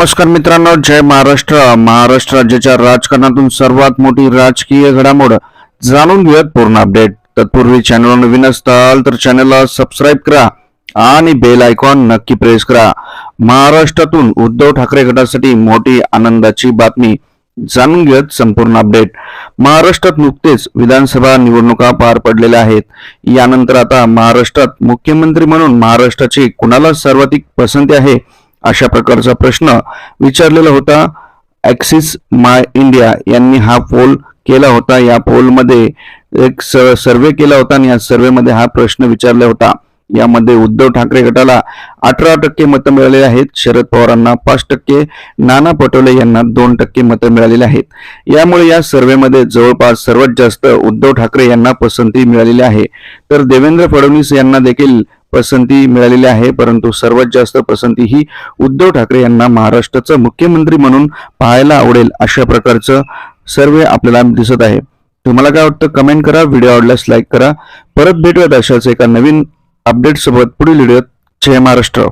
नमस्कार मित्रांनो जय महाराष्ट्र. महाराष्ट्र राज्याच्या राजकारणातून सर्वात मोठी राजकीय घडामोड जाणून घेऊयात पूर्ण अपडेट तत्पूर्वी चॅनल नवीन असताल तर चॅनलला सबस्क्राईब करा आणि बेल आयकॉन नक्की प्रेस करा. महाराष्ट्रातून उद्धव ठाकरे गटासाठी मोठी आनंदाची बातमी जाणून घेत संपूर्ण अपडेट महाराष्ट्रात नुकतेच विधानसभा निवडणुका पार पडलेल्या आहेत. यानंतर आता महाराष्ट्रात मुख्यमंत्री म्हणून महाराष्ट्राची कुणाला सर्वाधिक पसंती आहे? अशा प्रकारचा प्रश्न विचारलेला होता. ॲक्सिस माय इंडिया यांनी हा पोल केला होता. या पोलमध्ये एक सर्वे केला होता आणि या सर्वेमध्ये हा प्रश्न विचारला होता. यामध्ये उद्धव ठाकरे गटाला अठरा टक्के मतं मिळालेली आहेत. शरद पवारांना पाच टक्के नाना पटोले यांना दोन टक्के मतं मिळालेली आहेत. यामुळे या सर्वेमध्ये जवळपास सर्वात जास्त उद्धव ठाकरे यांना पसंती मिळालेली आहे. तर देवेंद्र फडणवीस यांना देखील पसंती मिळालेली आहे परंतु सर्वात जास्त पसंती ही उद्धव ठाकरे यांना महाराष्ट्राचं मुख्यमंत्री म्हणून पाहायला आवडेल अशा प्रकारचं सर्वे आपल्याला दिसत आहे. तुम्हाला काय वाटतं? कमेंट करा. व्हिडिओ आवडल्यास लाईक करा. परत भेटूयात अशाच एका नवीन अपडेटसोबत पुढील व्हिडिओत जय महाराष्ट्र.